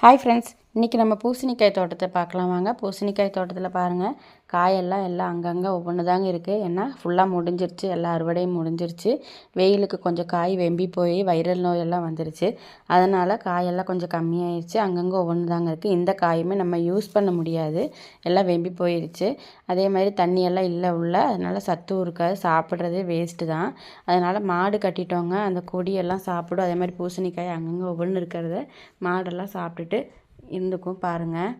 Hi friends இன்றைக்கி நம்ம பூசணிக்காய் தோட்டத்தை பார்க்கலாம் வாங்க. பூசணிக்காய் தோட்டத்தில் பாருங்கள் காயெல்லாம் எல்லாம் அங்கங்கே ஒவ்வொன்று தாங்க இருக்குது ஏன்னா ஃபுல்லாக முடிஞ்சிருச்சு. எல்லா அறுவடையும் முடிஞ்சிருச்சு. வெயிலுக்கு கொஞ்சம் காய் வெம்பி போய் வைரல் நோயெல்லாம் வந்துருச்சு. அதனால் காயெல்லாம் கொஞ்சம் கம்மியாயிடுச்சு அங்கங்கே ஒவ்வொன்று தாங்க இருக்குது இந்த காயுமே நம்ம யூஸ் பண்ண முடியாது. எல்லாம் வெம்பி போயிடுச்சு அதே மாதிரி தண்ணியெல்லாம் இல்லை உள்ள. அதனால் சத்தும் இருக்காது. சாப்பிட்றதே வேஸ்ட்டு தான். அதனால் மாடு கட்டிட்டோங்க. அந்த கொடியெல்லாம் சாப்பிடும். அதே மாதிரி பூசணிக்காய் அங்கங்கே ஒவ்வொன்று இருக்கிறத மாடெல்லாம் சாப்பிட்டுட்டு இருந்துக்கும் பாருங்கள்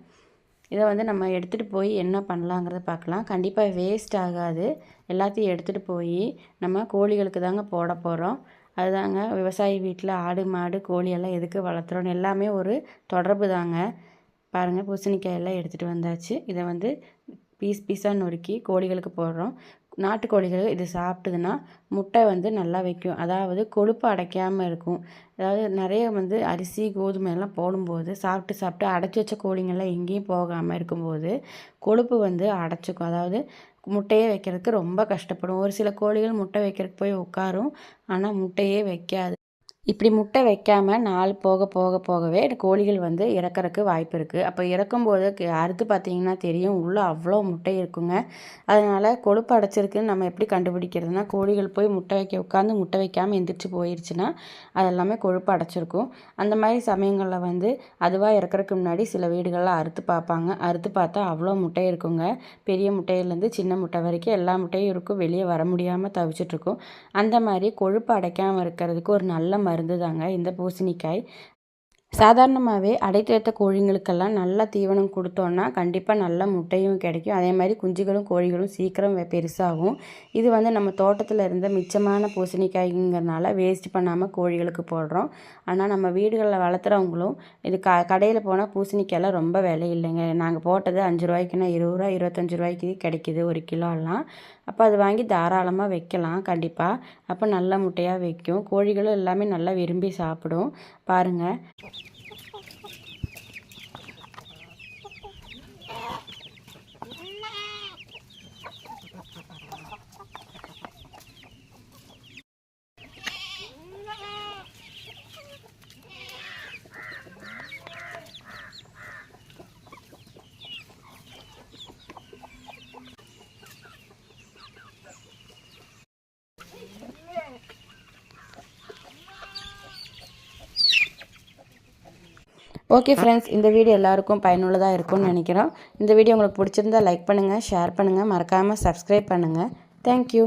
இதை வந்து நம்ம எடுத்துகிட்டு போய் என்ன பண்ணலாங்கிறத பார்க்கலாம். கண்டிப்பாக வேஸ்ட் ஆகாது. எல்லாத்தையும் எடுத்துகிட்டு போய் நம்ம கோழிகளுக்கு தாங்க போட போகிறோம் அதுதாங்க விவசாயி வீட்டில் ஆடு மாடு கோழியெல்லாம் எதுக்கு வளர்த்துறோன்னு எல்லாமே ஒரு தொடர்பு தாங்க. பாருங்கள் பூசணிக்காய் எல்லாம் எடுத்துகிட்டு வந்தாச்சு. இதை வந்து பீஸ் பீஸாக நொறுக்கி கோழிகளுக்கு போடுறோம். நாட்டுக்கோழிகள் இது சாப்பிட்டுதுன்னா முட்டை வந்து நல்லா வைக்கும். அதாவது கொழுப்பு அடைக்காமல் இருக்கும். அதாவது நிறைய வந்து அரிசி கோதுமை எல்லாம் போடும்போது சாப்பிட்டு சாப்பிட்டு அடைச்சி வச்ச கோழிங்கள்லாம் எங்கேயும் போகாமல் இருக்கும்போது கொழுப்பு வந்து அடைச்சிக்கும். அதாவது முட்டையே வைக்கிறதுக்கு ரொம்ப கஷ்டப்படும். ஒரு சில கோழிகள் முட்டை வைக்கிறதுக்கு போய் உட்காரும். ஆனால் முட்டையே வைக்காது. இப்படி முட்டை வைக்காமல் நாள் போக போக போகவே கோழிகள் வந்து இறக்கறக்கு வாய்ப்பு இருக்குது அப்போ இறக்கும்போது அறுத்து பார்த்தீங்கன்னா தெரியும் உள்ளே அவ்வளோ முட்டை இருக்குங்க. அதனால் கொழுப்பு அடைச்சிருக்குன்னு நம்ம எப்படி கண்டுபிடிக்கிறதுனா கோழிகள் போய் முட்டை வைக்க உட்காந்து முட்டை வைக்காமல் எந்திரிச்சு போயிடுச்சுன்னா அதெல்லாமே கொழுப்பு அடைச்சிருக்கும். அந்த மாதிரி சமயங்களில் வந்து அதுவாக இறக்குறதுக்கு முன்னாடி சில வீடுகளில் அறுத்து பார்ப்பாங்க அறுத்து பார்த்தா அவ்வளோ முட்டை இருக்குங்க. பெரிய முட்டையிலேருந்து சின்ன முட்டை வரைக்கும் எல்லா முட்டையும் இருக்கும். வெளியே வர முடியாமல் தவிச்சிட்ருக்கும் அந்த மாதிரி கொழுப்பு அடைக்காமல் இருக்கிறதுக்கு ஒரு நல்ல மருந்து தாங்க இந்த பூசணிக்காய். சாதாரணமாகவே அடைத்து கோழிங்களுக்கெல்லாம் நல்லா தீவனம் கொடுத்தோன்னா கண்டிப்பாக நல்ல முட்டையும் கிடைக்கும். அதே மாதிரி குஞ்சுகளும் கோழிகளும் சீக்கிரம் பெருசாகும். இது வந்து நம்ம தோட்டத்தில் இருந்த மிச்சமான பூசணிக்காய்ங்கிறனால வேஸ்ட் பண்ணாமல் கோழிகளுக்கு போடுறோம். ஆனால் நம்ம வீடுகளில் வளர்த்துறவங்களும் இது க கடையில் போனால் பூசணிக்காயெல்லாம் ரொம்ப விலை இல்லைங்க. நாங்கள் போட்டது அஞ்சு ரூபாய்க்குன்னா இருபது ரூபா இருபத்தஞ்சி ரூபாய்க்கு கிடைக்கிது ஒரு கிலோலாம் அப்போ அது வாங்கி தாராளமாக வைக்கலாம் கண்டிப்பாக அப்போ நல்ல முட்டையாக வைக்கும். கோழிகளும் எல்லாமே நல்லா விரும்பி சாப்பிடும். பாருங்கள் ஓகே ஃப்ரெண்ட்ஸ் இந்த வீடியோ எல்லாருக்கும் பயனுள்ளதாக இருக்கும்னு நினைக்கிறோம். இந்த வீடியோ உங்களுக்கு பிடிச்சிருந்தா லைக் பண்ணுங்கள் ஷேர் பண்ணுங்கள் மறக்காமல் சப்ஸ்கிரைப் பண்ணுங்கள் தேங்க்யூ